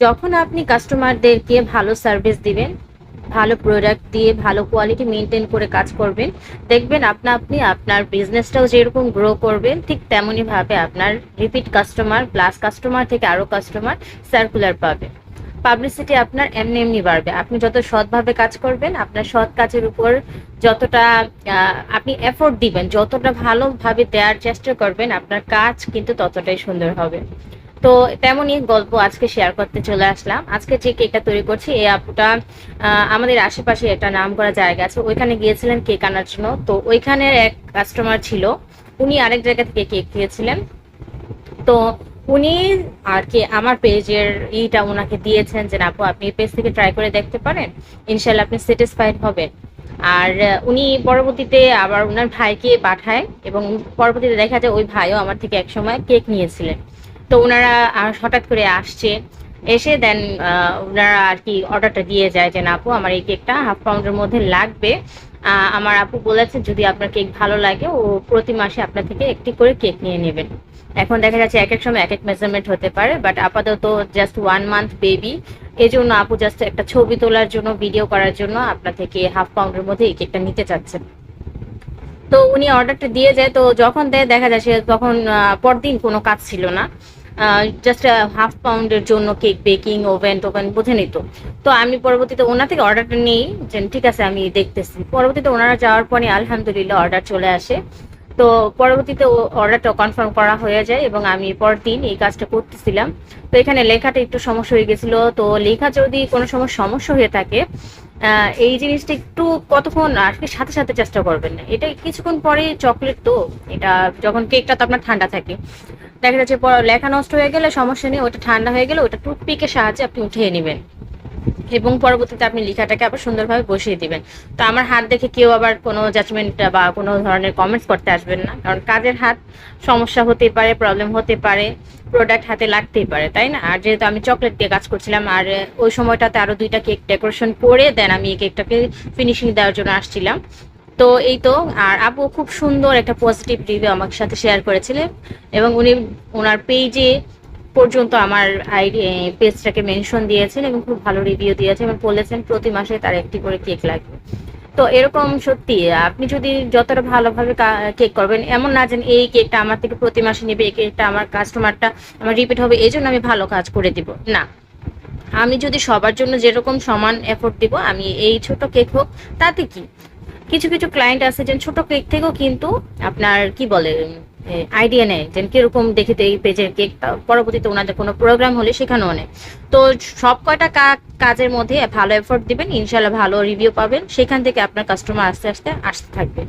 যখন আপনি কাস্টমারদেরকে ভালো সার্ভিস দিবেন, ভালো প্রোডাক্ট দিয়ে ভালো কোয়ালিটি মেনটেন করে কাজ করবেন, দেখবেন আপনা, আপনি আপনার বিজনেসটাও যেরকম গ্রো করবেন, ঠিক তেমনই ভাবে আপনার রিপিট কাস্টমার প্লাস কাস্টমার থেকে আরও কাস্টমার সার্কুলার পাবে। পাবলিসিটি আপনার এমনি এমনি বাড়বে। আপনি যত সৎভাবে কাজ করবেন, আপনার সৎ কাজের উপর যতটা আপনি এফোর্ট দিবেন, যতটা ভালোভাবে দেওয়ার চেষ্টা করবেন, আপনার কাজ কিন্তু ততটাই সুন্দর হবে। তো তেমনই গল্প আজকে শেয়ার করতে চলে আসলাম। আজকে যে কেকটা তৈরি করছি, এই আপুটা আমাদের আশেপাশে একটা নাম করা জায়গা আছে। ওইখানে গিয়েছিলেন কেক আনার জন্য। তো ওইখানের এক কাস্টমার ছিল। উনি আরেক জায়গা থেকে কেক খেয়েছিলেন তো উনি আর কি আমার পেজের ইটা ওনাকে দিয়েছেন যে, আপু, আপনি এই পেজ থেকে ট্রাই করে দেখতে পারেন। ইনশাল্লাহ আপনি স্যাটিসফাইড হবেন। আর উনি পরবর্তীতে আবার ওনার ভাইকে পাঠায় এবং পরবর্তীতে দেখা যায় ওই ভাইও আমার থেকে একসময় কেক নিয়েছিলেন। তো ওনারা হঠাৎ করে আসছে, এসে দেন ওনারা আর কি অর্ডারটা দিয়ে যায় যে, না আপু, আমার এই কেকটা হাফ পাউন্ডের মধ্যে লাগবে। আমার আপু বলেছে, যদি আপনার কেক ভালো লাগে, ও প্রতি মাসে আপনার থেকে একটি করে কেক নিয়ে নেবেন। এখন দেখা যাচ্ছে এক এক সময় এক এক মেজারমেন্ট হতে পারে বাট আপাতত জাস্ট ওয়ান মান্থ বেবি এই জন্য আপু জাস্ট একটা ছবি তোলার জন্য ভিডিও করার জন্য আপনার থেকে হাফ পাউন্ডের মধ্যে এই কেকটা নিতে চাচ্ছেন। তো উনি অর্ডারটা দিয়ে যায়, তো যখন দেয়, দেখা যায় সে তখন পরদিন কোনো কাজ ছিল না। জাস্ট হাফ পাউন্ডের জন্য কেক বেকিং ওভেন টোভেন বুঝে নিত। তো আমি পরবর্তীতে ওনার থেকে অর্ডারটা নিই, যে ঠিক আছে, আমি দেখতেছি। পরবর্তীতে ওনারা যাওয়ার পরে আলহামদুলিল্লাহ অর্ডার চলে আসে। তো পরবর্তীতে অর্ডারটা কনফার্ম করা হয়ে যায় এবং আমি পরদিন এই কাজটা করতেছিলাম। তো এখানে লেখাটা একটু সমস্যা হয়ে গেছিল। তো লেখা যদি কোনো সময় সমস্যা হয়ে থাকে এই জিনিসটা একটু কতক্ষণ আর কি সাথে সাথে চেষ্টা করবেন না। এটা কিছুক্ষণ পরে চকলেট তো, এটা যখন কেকটা তো আপনার ঠান্ডা থাকে। দেখা যাচ্ছে লেখা নষ্ট হয়ে গেলে সমস্যা নেই, ওটা ঠান্ডা হয়ে গেলে ওটা টুথপিকের সাহায্যে আপনি উঠিয়ে নেবেন। এবং পরবর্তীতে আপনি লেখাটাকে আবার সুন্দরভাবে বসিয়ে দিবেন। তো আমার হাত দেখে কেউ আবার কোনো জাজমেন্ট বা কোনো ধরনের কমেন্টস করতে আসবেন না। কারণ কাজের হাত সমস্যা হতে পারে প্রবলেম হতে পারে প্রোডাক্ট হাতে লাগতেই পারে, তাই না? আর যেহেতু আমি চকলেট দিয়ে কাজ করছিলাম, আর ওই সময়টাতে আরও দুইটা কেক ডেকোরেশন করে দেন আমি এই কেকটাকে ফিনিশিং দেওয়ার জন্য আসছিলাম। তো এই তো, আর আপু খুব সুন্দর একটা পজিটিভ রিভিউ আমার সাথে শেয়ার করেছিলেন এবং উনি ওনার পেজে পর্যন্ত আমার আইডি পেজটাকে মেনশন দিয়েছেন এবং খুব ভালো রিভিউ দিয়েছেন এবং বলেছেন প্রতি মাসে তার একটি করে কেক লাগবে। তো এরকম সত্যি, আপনি যদি যতটা ভালোভাবে কেক করবেন, এমন না যেন এই কেকটা আমার থেকে প্রতি মাসে নেবে, এই কেকটা আমার কাস্টমারটা আমার রিপিট হবে, এই জন্য আমি ভালো কাজ করে দিব। না, আমি যদি সবার জন্য যেরকম সমান এফোর্ট দিব, আমি এই ছোট কেক হোক, তাতে কি? কিছু কিছু ক্লায়েন্ট আছে যে ছোট কেক থেকেও কিন্তু আপনার, কি বলে আইডিয়া নেয় যে কীরকম দেখে তো এই পেজের কেক পরবর্তীতে ওনাদের কোনো প্রোগ্রাম হলে সেখানেও নেয়। তো সব কয়টা কাজের মধ্যে ভালো এফোর্ট দিবেন ইনশাল্লাহ ভালো রিভিউ পাবেন, সেখান থেকে আপনার কাস্টমার আস্তে আস্তে আসতে থাকবে।